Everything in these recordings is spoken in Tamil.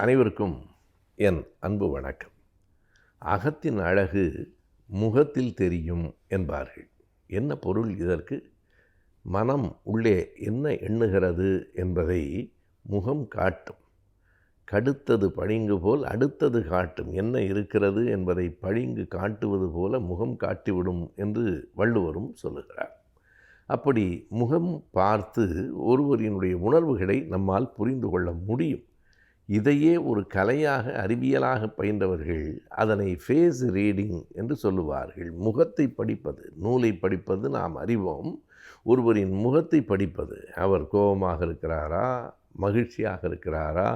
அனைவருக்கும் என் அன்பு வணக்கம். அகத்தின் அழகு முகத்தில் தெரியும் என்பார்கள். என்ன பொருள் இதற்கு? மனம் உள்ளே என்ன எண்ணுகிறது என்பதை முகம் காட்டும். கடுத்தது பளிங்கு போல் அடுத்தது காட்டும். என்ன இருக்கிறது என்பதை பளிங்கு காட்டுவது போல முகம் காட்டிவிடும் என்று வள்ளுவரும் சொல்லுகிறார். அப்படி முகம் பார்த்து ஒருவரினுடைய உணர்வுகளை நம்மால் புரிந்து கொள்ள முடியும். இதையே ஒரு கலையாக அறிவியலாக பயின்றவர்கள் அதனை ஃபேஸ் ரீடிங் என்று சொல்லுவார்கள். முகத்தை படிப்பது நூலை படிப்பது நாம் அறிவோம். ஒருவரின் முகத்தை படிப்பது அவர் கோபமாக இருக்கிறாரா மகிழ்ச்சியாக இருக்கிறாரா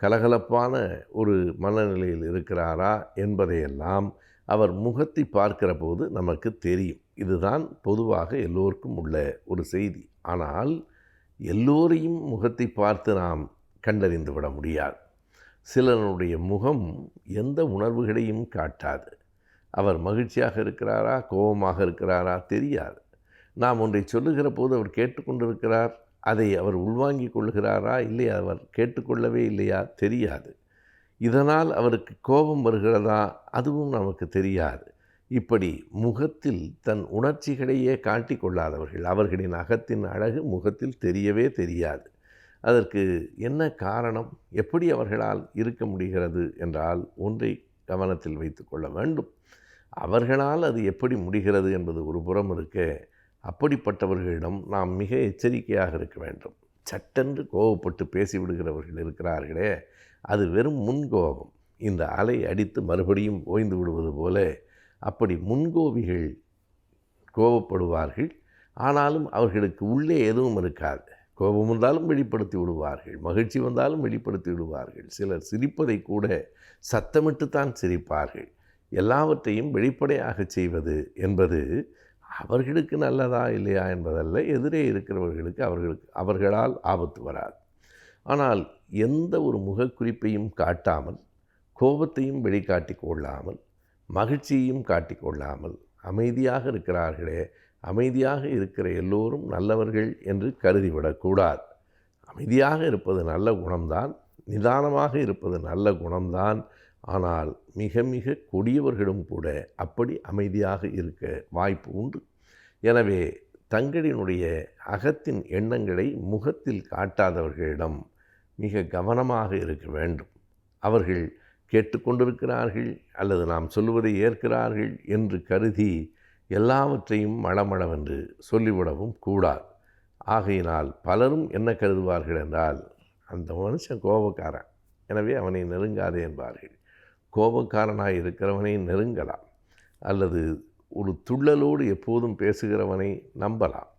கலகலப்பான ஒரு மனநிலையில் இருக்கிறாரா என்பதையெல்லாம் அவர் முகத்தை பார்க்கிற போது நமக்கு தெரியும். இதுதான் பொதுவாக எல்லோருக்கும் உள்ள ஒரு செய்தி. ஆனால் எல்லோரையும் முகத்தை பார்த்து நாம் கண்டறிந்து விட முடியாது. சிலனுடைய முகம் எந்த உணர்வுகளையும் காட்டாது. அவர் மகிழ்ச்சியாக இருக்கிறாரா கோபமாக இருக்கிறாரா தெரியாது. நாம் ஒன்றை சொல்லுகிற போது அவர் கேட்டுக்கொண்டிருக்கிறார் அதை அவர் உள்வாங்கிக் கொள்கிறாரா இல்லை அவர் கேட்டுக்கொள்ளவே இல்லையா தெரியாது. இதனால் அவருக்கு கோபம் வருகிறதா அதுவும் நமக்கு தெரியாது. இப்படி முகத்தில் தன் உணர்ச்சிகளையே காட்டிக்கொள்ளாதவர்கள் அவர்களின் அகத்தின் அழகு முகத்தில் தெரியவே தெரியாது. அதற்கு என்ன காரணம்? எப்படி அவர்களால் இருக்க முடிகிறது என்றால் ஒன்றை கவனத்தில் வைத்து கொள்ள வேண்டும். அவர்களால் அது எப்படி முடிகிறது என்பது ஒரு புறம் இருக்க அப்படிப்பட்டவர்களிடம் நாம் மிக எச்சரிக்கையாக இருக்க வேண்டும். சட்டென்று கோபப்பட்டு பேசிவிடுகிறவர்கள் இருக்கிறார்களே அது வெறும் முன்கோபம். இந்த அலை அடித்து மறுபடியும் ஓய்ந்து விடுவது போல அப்படி முன்கோபிகள் கோபப்படுவார்கள் ஆனாலும் அவர்களுக்கு உள்ளே எதுவும் இருக்காது. கோபம் வந்தாலும் வெளிப்படுத்தி விடுவார்கள் மகிழ்ச்சி வந்தாலும் வெளிப்படுத்தி விடுவார்கள். சிலர் சிரிப்பதை கூட சத்தமிட்டுத்தான் சிரிப்பார்கள். எல்லாவற்றையும் வெளிப்படையாக செய்வது என்பது அவர்களுக்கு நல்லதா இல்லையா என்பதல்ல எதிரே இருக்கிறவர்களுக்கு அவர்களுக்கு அவர்களால் ஆபத்து வராது. ஆனால் எந்த ஒரு முகக்குறிப்பையும் காட்டாமல் கோபத்தையும் வெளிக்காட்டி கொள்ளாமல் மகிழ்ச்சியையும் காட்டிக்கொள்ளாமல் அமைதியாக இருக்கிறார்களே அமைதியாக இருக்கிற எல்லோரும் நல்லவர்கள் என்று கருதிவிடக்கூடாது. அமைதியாக இருப்பது நல்ல குணம்தான் நிதானமாக இருப்பது நல்ல குணம்தான். ஆனால் மிக மிக கொடியவர்களும் கூட அப்படி அமைதியாக இருக்க வாய்ப்பு உண்டு. எனவே தங்களினுடைய அகத்தின் எண்ணங்களை முகத்தில் காட்டாதவர்களிடம் மிக கவனமாக இருக்க வேண்டும். அவர்கள் கேட்டுக்கொண்டிருக்கிறார்கள் அல்லது நாம் சொல்லுவதை ஏற்கிறார்கள் என்று கருதி எல்லாவற்றையும் மளமளவென்று சொல்லிவிடவும் கூடாது. ஆகையினால் பலரும் என்ன கருதுவார்கள் என்றால் அந்த மனுஷன் கோபக்காரன். எனவே அவனை நெருங்காதே என்பார்கள். கோபக்காரனாக இருக்கிறவனை நெருங்கலாம். அல்லது ஒரு துள்ளலோடு எப்போதும் பேசுகிறவனை நம்பலாம்.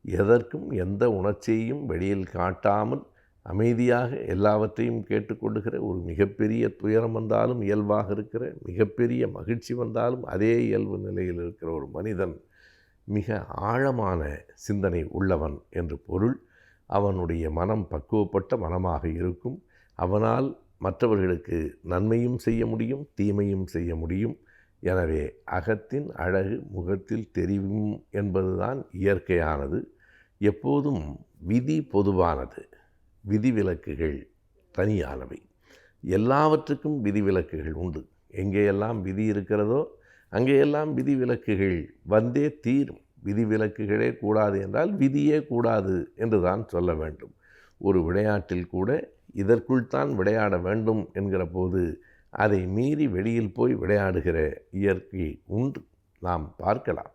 எதற்கும் எந்த உணர்ச்சியையும் வெளியில் காட்டாமல் அமைதியாக எல்லாவற்றையும் கேட்டுக்கொள்ளுகிற ஒரு மிகப்பெரிய துயரம் வந்தாலும் இயல்பாக இருக்கிற மிகப்பெரிய மகிழ்ச்சி வந்தாலும் அதே இயல்பு நிலையில் இருக்கிற ஒரு மனிதன் மிக ஆழமான சிந்தனை உள்ளவன் என்று பொருள். அவனுடைய மனம் பக்குவப்பட்ட மனமாக இருக்கும். அவனால் மற்றவர்களுக்கு நன்மையும் செய்ய முடியும் தீமையும் செய்ய முடியும். எனவே அகத்தின் அழகு முகத்தில் தெரியும் என்பதுதான் இயற்கையானது. எப்போதும் விதி பொதுவானது. விதிவிலக்குகள் தனியானவை. எல்லாவற்றுக்கும் விதிவிலக்குகள் உண்டு. எங்கேயெல்லாம் விதி இருக்கிறதோ அங்கேயெல்லாம் விதிவிலக்குகள் வந்தே தீரும். விதிவிலக்குகளே கூடாது என்றால் விதியே கூடாது என்று தான் சொல்ல வேண்டும். ஒரு விளையாட்டில் கூட இதற்குள் தான் விளையாட வேண்டும் என்கிற போது அதை மீறி வெளியில் போய் விளையாடுகிற இயற்கை உண்டு. நாம் பார்க்கலாம்.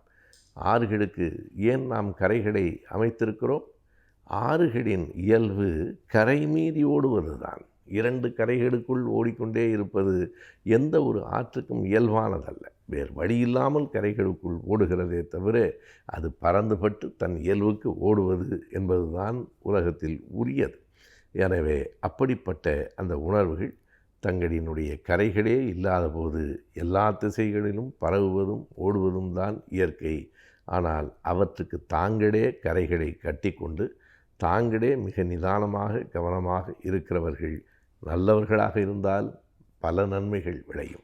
ஆறுகளுக்கு ஏன் நாம் கரைகளை அமைத்திருக்கிறோம்? ஆறுகளின் இயல்பு கரை மீறி ஓடுவது தான் இரண்டு கரைகளுக்குள் ஓடிக்கொண்டே இருப்பது எந்த ஒரு ஆற்றுக்கும் இயல்பானதல்ல. வேறு வழி இல்லாமல் கரைகளுக்குள் ஓடுகிறதே தவிர அது பறந்துபட்டு தன் இயல்புக்கு ஓடுவது என்பதுதான் உலகத்தில் உரியது. எனவே அப்படிப்பட்ட அந்த உணர்வுகள் தங்களினுடைய கரைகளே இல்லாத போது எல்லா திசைகளிலும் பரவுவதும் ஓடுவதும் தான் இயற்கை. ஆனால் அவற்றுக்கு தாங்களே கரைகளை கட்டிக்கொண்டு தாங்களே மிக நிதானமாக கவனமாக இருக்கிறவர்கள். நல்லவர்களாக இருந்தால் பல நன்மைகள் விளையும்.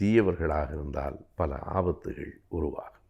தீயவர்களாக இருந்தால் பல ஆபத்துகள் உருவாகும்.